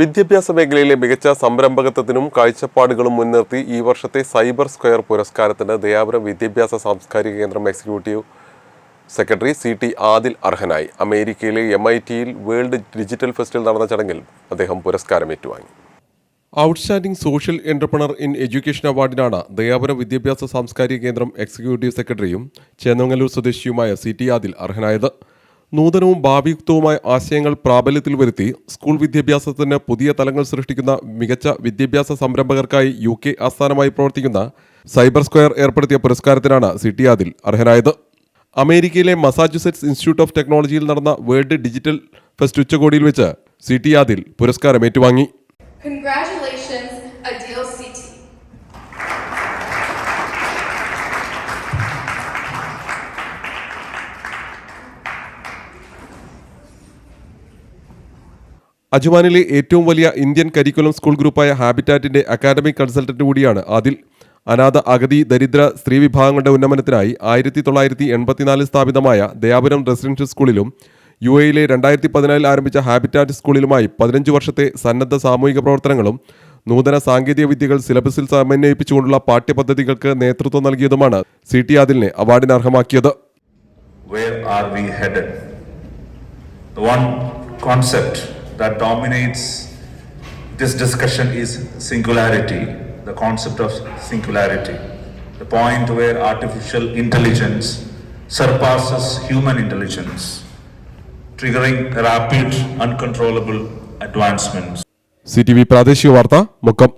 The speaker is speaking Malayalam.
വിദ്യാഭ്യാസ മേഖലയിലെ മികച്ച സംരംഭകത്വത്തിനും കാഴ്ചപ്പാടുകളും മുൻനിർത്തി ഈ വർഷത്തെ സൈബർ സ്ക്വയർ പുരസ്കാരത്തിന് ദയാപുരം വിദ്യാഭ്യാസ സാംസ്കാരിക കേന്ദ്രം executive secretary C T Adil അർഹനായി. അമേരിക്കയിലെ എം ഐ ടിയിൽ വേൾഡ് ഡിജിറ്റൽ ഫെസ്റ്റിൽ നടന്ന ചടങ്ങിൽ അദ്ദേഹം പുരസ്കാരം ഏറ്റുവാങ്ങി. Outstanding social entrepreneur in education അവാർഡിനാണ് Dayapuram വിദ്യാഭ്യാസ സാംസ്കാരിക കേന്ദ്രം എക്സിക്യൂട്ടീവ് സെക്രട്ടറിയും ചേന്നങ്ങല്ലൂർ സ്വദേശിയുമായ സി ടി ആദിൽ അർഹനായത്. നൂതനവും ഭാവിയുക്തവുമായ ആശയങ്ങൾ പ്രാബല്യത്തിൽ വരുത്തി സ്കൂൾ വിദ്യാഭ്യാസത്തിന് പുതിയ തലങ്ങൾ സൃഷ്ടിക്കുന്ന മികച്ച വിദ്യാഭ്യാസ സംരംഭകർക്കായി യു കെ ആസ്ഥാനമായി പ്രവർത്തിക്കുന്ന സൈബർ സ്ക്വയർ ഏർപ്പെടുത്തിയ പുരസ്കാരത്തിനാണ് സിറ്റിയാദിൽ അർഹനായത്. അമേരിക്കയിലെ മസാച്യുസെറ്റ്സ് ഇൻസ്റ്റിറ്റ്യൂട്ട് ഓഫ് ടെക്നോളജിയിൽ നടന്ന വേൾഡ് ഡിജിറ്റൽ ഫെസ്റ്റ് ഉച്ചകോടിയിൽ വെച്ച് സിറ്റിയാദിൽ പുരസ്കാരം ഏറ്റുവാങ്ങി. അജുമാനിലെ ഏറ്റവും വലിയ ഇന്ത്യൻ കരിക്കുലം സ്കൂൾ ഗ്രൂപ്പായ ഹാബിറ്റാറ്റിന്റെ അക്കാദമിക് കൺസൾട്ടന്റ് കൂടിയാണ് ആദിൽ. അനാഥ അഗതി ദരിദ്ര സ്ത്രീ വിഭാഗങ്ങളുടെ ഉന്നമനത്തിനായി ആയിരത്തി തൊള്ളായിരത്തി എൺപത്തിനാലിൽ സ്ഥാപിതമായ ദയാപുരം റെസിഡൻഷ്യൽ സ്കൂളിലും യു എയിലെ രണ്ടായിരത്തി പതിനാലിൽ ആരംഭിച്ച ഹാബിറ്റാറ്റ് സ്കൂളിലുമായി പതിനഞ്ച് വർഷത്തെ സന്നദ്ധ സാമൂഹിക പ്രവർത്തനങ്ങളും നൂതന സാങ്കേതിക വിദ്യകൾ സിലബസിൽ സമന്വയിപ്പിച്ചുകൊണ്ടുള്ള പാഠ്യപദ്ധതികൾക്ക് നേതൃത്വം നൽകിയതുമാണ് സി ടി ആദിലിനെ അവാർഡിന് അർഹമാക്കിയത്. Concept that dominates this discussion is singularity, the concept of singularity, the point where artificial intelligence surpasses human intelligence, triggering rapid, uncontrollable advancements. C T V പ്രാദേശിക വാർത്ത മുക്കം